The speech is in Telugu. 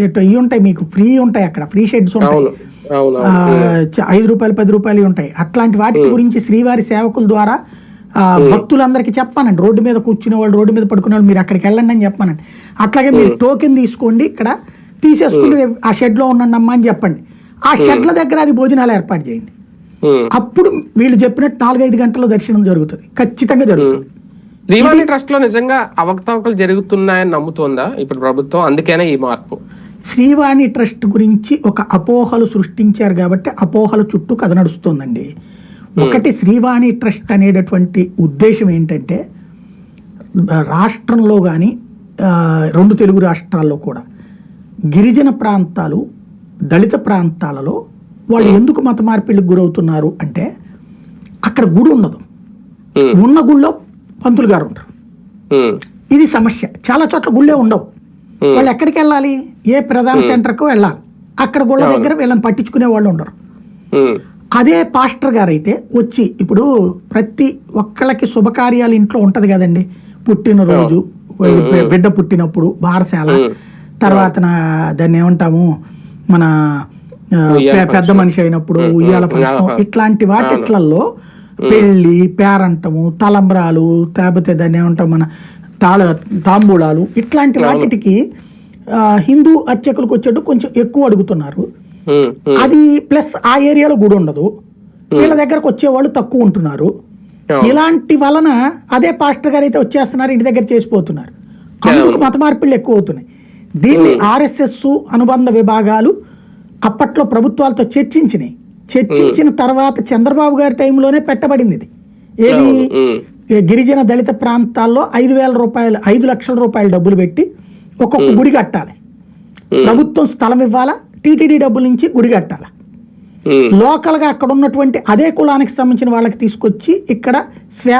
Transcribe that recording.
ఇవి ఉంటాయి మీకు ఫ్రీ ఉంటాయి అక్కడ ఫ్రీ షెడ్స్ ఉంటాయి. ఐదు రూపాయలు పది రూపాయలు ఉంటాయి. అట్లాంటి వాటి గురించి శ్రీవారి సేవకుల ద్వారా భక్తులందరికీ చెప్పానండి. రోడ్డు మీద కూర్చునే వాళ్ళు రోడ్డు మీద పడుకునే వాళ్ళు మీరు అక్కడికి వెళ్ళండి అని చెప్పానండి. అట్లాగే మీరు టోకెన్ తీసుకోండి ఇక్కడ తీసేసుకుని ఆ షెడ్లో ఉండండి అమ్మా అని చెప్పండి. ఆ షెడ్ల దగ్గర అది భోజనాలు ఏర్పాటు చేయండి. అప్పుడు వీళ్ళు చెప్పినట్టు నాలుగైదు గంటల్లో దర్శనం జరుగుతుంది. ఖచ్చితంగా జరుగుతుంది. శ్రీవాణి ట్రస్ట్లో నిజంగా అవకతవకలు జరుగుతున్నాయని నమ్ముతోందా? ఇప్పుడు ప్రభుత్వం అందుకేనే ఈ మార్పు. శ్రీవాణి ట్రస్ట్ గురించి ఒక అపోహలు సృష్టించారు కాబట్టి అపోహల చుట్టూ కథ నడుస్తుందండి. ఒకటి శ్రీవాణి ట్రస్ట్ అనేటటువంటి ఉద్దేశం ఏంటంటే రాష్ట్రంలో కానీ రెండు తెలుగు రాష్ట్రాల్లో కూడా గిరిజన ప్రాంతాలు దళిత ప్రాంతాలలో వాళ్ళు ఎందుకు మత మార్పిడికి గురవుతున్నారు అంటే అక్కడ గుడి ఉండదు ఉమ్. ఉన్న గుళ్ళో పంతులు గారు ఉంటారు. ఇది సమస్య. చాలా చోట్ల గుళ్ళే ఉండవు. వాళ్ళు ఎక్కడికి వెళ్ళాలి? ఏ ప్రధాన సెంటర్కు వెళ్ళాలి. అక్కడ గుళ్ళ దగ్గర వీళ్ళని పట్టించుకునే వాళ్ళు ఉండరు. అదే పాస్టర్ గారు అయితే వచ్చి ఇప్పుడు ప్రతి ఒక్కళ్ళకి శుభకార్యాలు ఇంట్లో ఉంటది కదండి. పుట్టినరోజు బిడ్డ పుట్టినప్పుడు బారశాల తర్వాత దాన్ని ఏమంటాము మన పెద్ద మనిషి అయినప్పుడు ఉయ్యాల ఫంక్షన్. ఇట్లాంటి వాటిట్లలో పెళ్ళి పేరంటము తలంబ్రాలు లేకపోతే దాన్ని ఏమంటాం మన తాళ తాంబూలాలు ఇట్లాంటి వాటికి హిందూ అర్చకులకు వచ్చేట్టు కొంచెం ఎక్కువ అడుగుతున్నారు. అది ప్లస్ ఆ ఏరియాలో గుడి ఉండదు. వీళ్ళ దగ్గరకు వచ్చేవాళ్ళు తక్కువ ఉంటున్నారు. ఇలాంటి వలన అదే పాస్టర్ గారు అయితే వచ్చేస్తున్నారు ఇంటి దగ్గర చేసిపోతున్నారు. అందుకు మత మార్పిళ్ళు ఎక్కువ అవుతున్నాయి. దీన్ని ఆర్ఎస్ఎస్ అనుబంధ విభాగాలు అప్పట్లో ప్రభుత్వాలతో చర్చించినాయి. చర్చించిన తర్వాత చంద్రబాబు గారి టైంలోనే పెట్టబడింది ఇది. ఏది? గిరిజన దళిత ప్రాంతాల్లో ఐదు వేల రూపాయలు ఐదు లక్షల రూపాయల డబ్బులు పెట్టి ఒక్కొక్క గుడి కట్టాలి. ప్రభుత్వం స్థలం ఇవ్వాలా? టీటీడీ డబ్బుల నుంచి గుడి కట్టాలి. లోకల్గా అక్కడ ఉన్నటువంటి అదే కులానికి సంబంధించిన వాళ్ళకి తీసుకొచ్చి ఇక్కడ స్వే